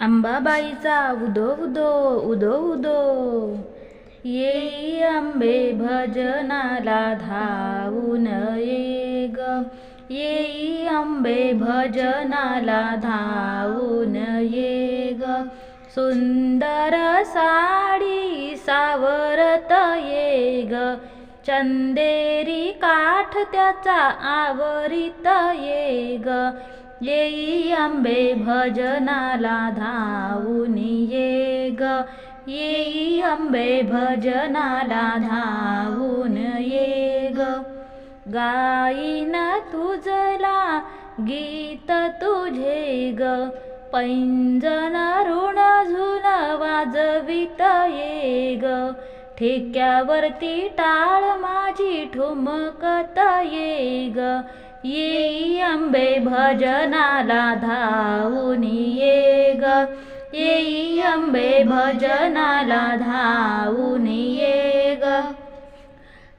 अंबाबाईचा उदो उदो उदो उदो. येई आंबे भजनाला धावून ये ग. येई आंबे भजनाला धावून ये ग. सुंदर साडी सावरत ये ग. चंदेरी काठ त्याचा आवरित ये ग. येई आंबे भजनाला धावून ये ग. येई आंबे भजनाला धावून ये ग. गाईन तुझला गीत तुझे ग. पैंजण ऋण झुन वाजवित ये ग. ठेक्यावरती टाळ माझी ठुमकत ये ग. येई आंबे भजनाला धावून ये ग येई आंबे भजनाला धावून ये ग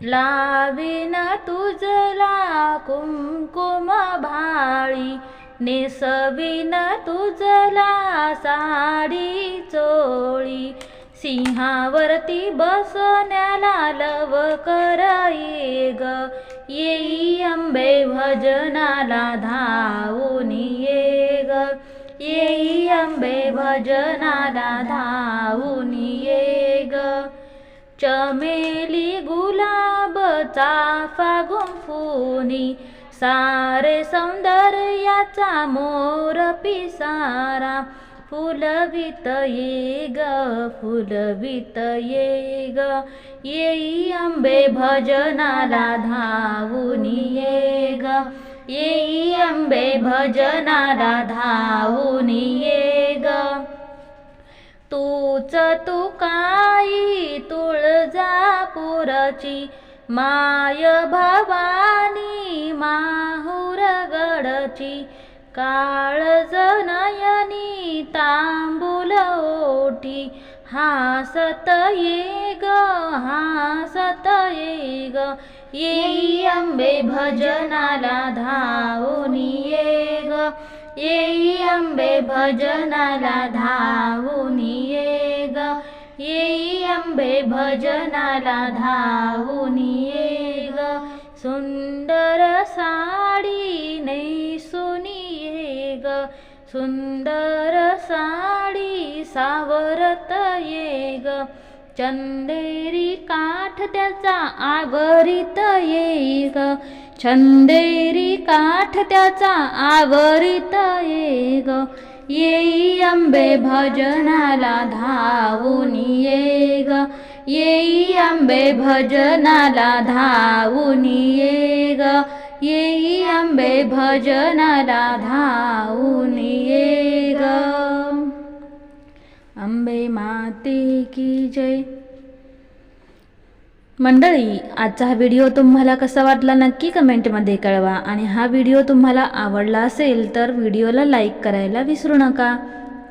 लावीन तुझला कुंकुम भाळी नेसवीन तुझला साडी चोळी. सिंहावरती बसण्याला लव ये ग येई अंबे भजनाला धावून ये ग येई अंबे भजनाला धावून ये ग चमेली गुलाब चाफा गुंफुनी सारे सौंदर्याचा मोर पिसारा. फुलवित ये ग फुलवित ये ग येई आंबे भजनाला धावुनी ये ग येई आंबे भजनाला धावुनी ये ग तूच तू काई तुळजापुरची माय भवानी माहुरगडची गडची काळज नयनी तांबूल ओठी हासत ये ग हासत ये ग येई अंबे भजनाला धावूनी ये ग येई आंबे भजनाला धावूनी ये ग येई आंबे भजनाला धावूनी ये ग सुंदर साडी नै सुनी सुंदर साडी सावरत ये ग चंदेरी काठ त्याचा आवरित ये ग चंदेरी काठ त्याचा आवरित ये ग येई आंबे भजनाला धावून ये ग येई आंबे भजनाला धावून ये ग येई आंबे भजनाला धावून अंबे माते की जय. मंडळी आजचा हा व्हिडिओ तुम्हाला कसा वाटला नक्की कमेंटमध्ये कळवा. आणि हा व्हिडिओ तुम्हाला आवडला असेल तर व्हिडिओला लाईक करायला विसरू नका.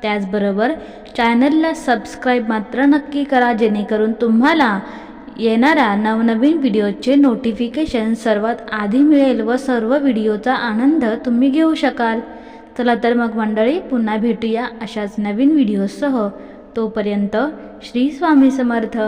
त्याचबरोबर चॅनलला सबस्क्राईब मात्र नक्की करा जेणेकरून तुम्हाला येणाऱ्या नवनवीन व्हिडिओचे नोटिफिकेशन सर्वात आधी मिळेल व सर्व व्हिडिओचा आनंद तुम्ही घेऊ शकाल. चला तर मग मंडळी पुन्हा भेटूया अशाच नवीन व्हिडिओसह. तोपर्यंत श्री स्वामी समर्थ.